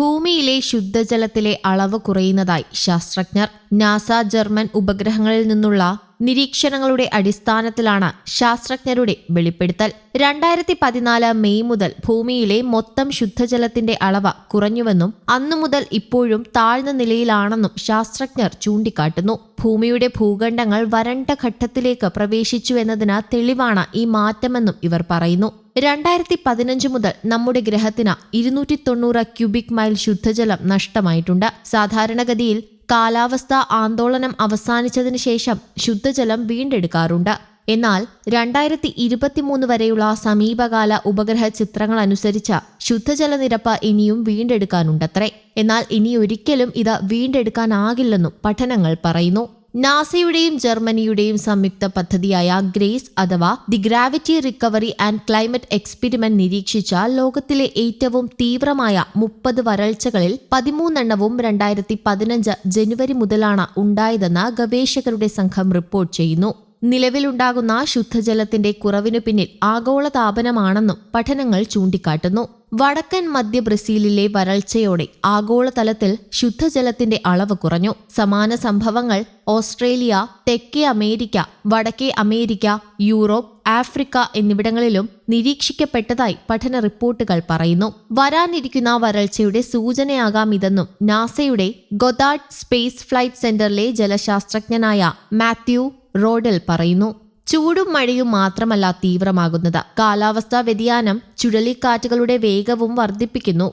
ഭൂമിയിലെ ശുദ്ധജലത്തിലെ അളവ് കുറയുന്നതായി ശാസ്ത്രജ്ഞർ നാസ ജർമ്മൻ ഉപഗ്രഹങ്ങളിൽ നിന്നുള്ള നിരീക്ഷണങ്ങളുടെ അടിസ്ഥാനത്തിലാണ് ശാസ്ത്രജ്ഞരുടെ വെളിപ്പെടുത്തൽ. രണ്ടായിരത്തി പതിനാല് മെയ് മുതൽ ഭൂമിയിലെ മൊത്തം ശുദ്ധജലത്തിന്റെ അളവ് കുറഞ്ഞുവെന്നും അന്നു മുതൽ ഇപ്പോഴും താഴ്ന്ന നിലയിലാണെന്നും ശാസ്ത്രജ്ഞർ ചൂണ്ടിക്കാട്ടുന്നു. ഭൂമിയുടെ ഭൂഖണ്ഡങ്ങൾ വരണ്ട ഘട്ടത്തിലേക്ക് പ്രവേശിച്ചു എന്നതിന് തെളിവാണ് ഈ മാറ്റമെന്നും ഇവർ പറയുന്നു. രണ്ടായിരത്തി പതിനഞ്ച് മുതൽ നമ്മുടെ ഗ്രഹത്തിന് ഇരുന്നൂറ്റി തൊണ്ണൂറ് ക്യൂബിക് മൈൽ ശുദ്ധജലം നഷ്ടമായിട്ടുണ്ട്. സാധാരണഗതിയിൽ കാലാവസ്ഥാ ആന്തോളനം അവസാനിച്ചതിന് ശേഷം ശുദ്ധജലം വീണ്ടെടുക്കാറുണ്ട്. എന്നാൽ രണ്ടായിരത്തി ഇരുപത്തിമൂന്ന് വരെയുള്ള സമീപകാല ഉപഗ്രഹ ചിത്രങ്ങൾ അനുസരിച്ച ശുദ്ധജല നിരപ്പ് ഇനിയും വീണ്ടെടുക്കാനുണ്ടത്രേ. എന്നാൽ ഇനി ഒരിക്കലും ഇത് വീണ്ടെടുക്കാനാകില്ലെന്നും പഠനങ്ങൾ പറയുന്നു. നാസയുടെയും ജർമ്മനിയുടെയും സംയുക്ത പദ്ധതിയായ ഗ്രേസ് അഥവാ the gravity recovery and climate experiment നിരീക്ഷിച്ച ലോകത്തിലെ ഏറ്റവും തീവ്രമായ മുപ്പത് വരൾച്ചകളിൽ പതിമൂന്നെണ്ണവും രണ്ടായിരത്തി പതിനഞ്ച് ജനുവരി മുതലാണ് ഉണ്ടായതെന്ന് ഗവേഷകരുടെ സംഘം റിപ്പോർട്ട് ചെയ്യുന്നു. നിലവിലുണ്ടാകുന്ന ശുദ്ധജലത്തിന്റെ കുറവിനു പിന്നിൽ ആഗോളതാപനമാണെന്നും പഠനങ്ങൾ ചൂണ്ടിക്കാട്ടുന്നു. വടക്കൻ മധ്യ ബ്രസീലിലെ വരൾച്ചയോടെ ആഗോളതലത്തിൽ ശുദ്ധജലത്തിന്റെ അളവ് കുറഞ്ഞു. സമാന സംഭവങ്ങൾ ഓസ്ട്രേലിയ തെക്കേ അമേരിക്ക വടക്കേ അമേരിക്ക യൂറോപ്പ് ആഫ്രിക്ക എന്നിവിടങ്ങളിലും നിരീക്ഷിക്കപ്പെട്ടതായി പഠന റിപ്പോർട്ടുകൾ പറയുന്നു. വരാനിരിക്കുന്ന വരൾച്ചയുടെ സൂചനയാകാം ഇതെന്നും നാസയുടെ ഗൊദാഡ് സ്പേസ് ഫ്ലൈറ്റ് സെന്ററിലെ ജലശാസ്ത്രജ്ഞനായ മാത്യു റോഡൽ പറയുന്നു. ചൂടും മഴയും മാത്രമല്ല തീവ്രമാകുന്നത്. കാലാവസ്ഥാ വ്യതിയാനം ചുഴലിക്കാറ്റുകളുടെ വേഗവും വർദ്ധിപ്പിക്കുന്നു.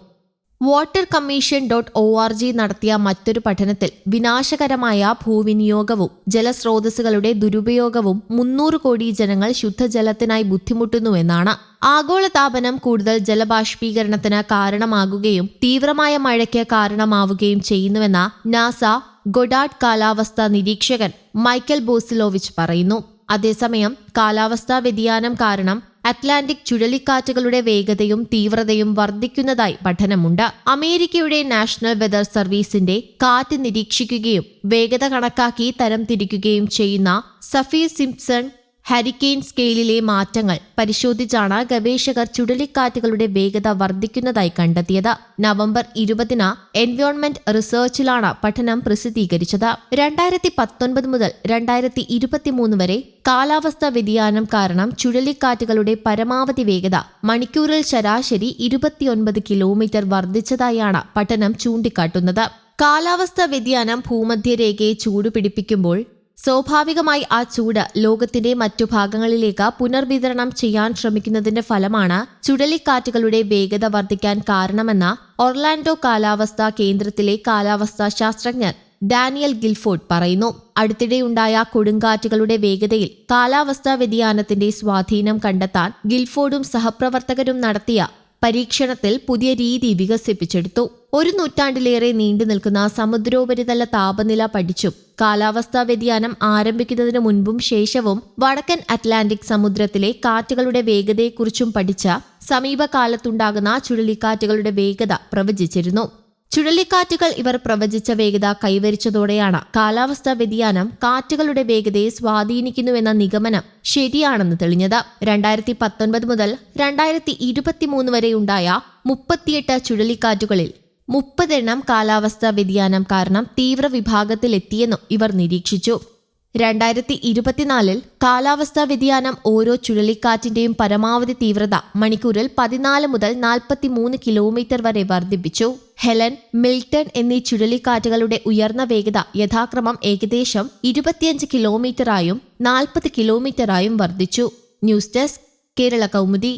Water commission dot O R G നടത്തിയ മറ്റൊരു പഠനത്തിൽ വിനാശകരമായ ഭൂവിനിയോഗവും ജലസ്രോതസ്സുകളുടെ ദുരുപയോഗവും മുന്നൂറ് കോടി ജനങ്ങൾ ശുദ്ധജലത്തിനായി ബുദ്ധിമുട്ടുന്നുവെന്നാണ്. ആഗോളതാപനം കൂടുതൽ ജലബാഷ്പീകരണത്തിന് കാരണമാകുകയും തീവ്രമായ മഴയ്ക്ക് കാരണമാവുകയും ചെയ്യുന്നുവെന്ന നാസ ഗൊഡാഡ് കാലാവസ്ഥാ നിരീക്ഷകൻ മൈക്കൽ ബോസിലോവിച്ച് പറയുന്നു. അതേസമയം കാലാവസ്ഥാ വ്യതിയാനം കാരണം അറ്റ്ലാന്റിക് ചുഴലിക്കാറ്റുകളുടെ വേഗതയും തീവ്രതയും വർദ്ധിക്കുന്നതായി പഠനമുണ്ട്. അമേരിക്കയുടെ നാഷണൽ വെതർ സർവീസിന്റെ കാറ്റ് നിരീക്ഷിക്കുകയും വേഗത കണക്കാക്കി തരംതിരിക്കുകയും ചെയ്യുന്ന സഫീർ സിംപ്സൺ ഹരിക്കെയിൻ സ്കെയിലിലെ മാറ്റങ്ങൾ പരിശോധിച്ചാണ് ഗവേഷകർ ചുഴലിക്കാറ്റുകളുടെ വേഗത വർദ്ധിക്കുന്നതായി കണ്ടെത്തിയത്. നവംബർ ഇരുപതിന് എൻവയോൺമെന്റ് റിസർച്ചിലാണ് പഠനം പ്രസിദ്ധീകരിച്ചത്. രണ്ടായിരത്തി പത്തൊൻപത് മുതൽ രണ്ടായിരത്തി ഇരുപത്തിമൂന്ന് വരെ കാലാവസ്ഥാ വ്യതിയാനം കാരണം ചുഴലിക്കാറ്റുകളുടെ പരമാവധി വേഗത മണിക്കൂറിൽ ശരാശരി ഇരുപത്തിയൊൻപത് കിലോമീറ്റർ വർദ്ധിച്ചതായാണ് പഠനം ചൂണ്ടിക്കാട്ടുന്നത്. കാലാവസ്ഥാ വ്യതിയാനം ഭൂമധ്യരേഖയെ ചൂടുപിടിപ്പിക്കുമ്പോൾ സ്വാഭാവികമായി ആ ചൂട് ലോകത്തിന്റെ മറ്റു ഭാഗങ്ങളിലേക്ക് പുനർവിതരണം ചെയ്യാൻ ശ്രമിക്കുന്നതിന്റെ ഫലമാണ് ചുഴലിക്കാറ്റുകളുടെ വേഗത വർദ്ധിക്കാൻ കാരണമെന്ന് ഒർലാൻഡോ കാലാവസ്ഥാ കേന്ദ്രത്തിലെ കാലാവസ്ഥാ ശാസ്ത്രജ്ഞർ ഡാനിയൽ ഗിൽഫോർഡ് പറയുന്നു. അടുത്തിടെയുണ്ടായ കൊടുങ്കാറ്റുകളുടെ വേഗതയിൽ കാലാവസ്ഥാ വ്യതിയാനത്തിന്റെ സ്വാധീനം കണ്ടെത്താൻ ഗിൽഫോർഡും സഹപ്രവർത്തകരും നടത്തിയ പരീക്ഷണത്തിൽ പുതിയ രീതി വികസിപ്പിച്ചെടുത്തു. ഒരു നൂറ്റാണ്ടിലേറെ നീണ്ടു നിൽക്കുന്ന സമുദ്രോപരിതല താപനില പഠിച്ചും കാലാവസ്ഥാ വ്യതിയാനം ആരംഭിക്കുന്നതിന് മുൻപും ശേഷവും വടക്കൻ അറ്റ്ലാന്റിക് സമുദ്രത്തിലെ കാറ്റുകളുടെ വേഗതയെക്കുറിച്ചും പഠിച്ച സമീപകാലത്തുണ്ടാകുന്ന ചുഴലിക്കാറ്റുകളുടെ വേഗത പ്രവചിച്ചിരുന്നു. ചുഴലിക്കാറ്റുകൾ ഇവർ പ്രവചിച്ച വേഗത കൈവരിച്ചതോടെയാണ് കാലാവസ്ഥാ വ്യതിയാനം കാറ്റുകളുടെ വേഗതയെ സ്വാധീനിക്കുന്നുവെന്ന നിഗമനം ശരിയാണെന്ന് തെളിഞ്ഞത്. രണ്ടായിരത്തി പത്തൊൻപത് മുതൽ രണ്ടായിരത്തി ഇരുപത്തിമൂന്ന് വരെയുണ്ടായ മുപ്പത്തിയെട്ട് ചുഴലിക്കാറ്റുകളിൽ മുപ്പതെണ്ണം കാലാവസ്ഥാ വ്യതിയാനം കാരണം തീവ്ര വിഭാഗത്തിലെത്തിയെന്നും ഇവർ നിരീക്ഷിച്ചു. രണ്ടായിരത്തി ഇരുപത്തിനാലിൽ കാലാവസ്ഥാ വ്യതിയാനം ഓരോ ചുഴലിക്കാറ്റിന്റെയും പരമാവധി തീവ്രത മണിക്കൂറിൽ പതിനാല് മുതൽ നാൽപ്പത്തി മൂന്ന് കിലോമീറ്റർ വരെ വർദ്ധിപ്പിച്ചു. ഹെലൻ മിൽട്ടൺ എന്നീ ചുഴലിക്കാറ്റുകളുടെ ഉയർന്ന വേഗത യഥാക്രമം ഏകദേശം ഇരുപത്തിയഞ്ച് കിലോമീറ്ററായും നാൽപ്പത് കിലോമീറ്ററായും വർദ്ധിച്ചു. News desk Kerala Kaumudi.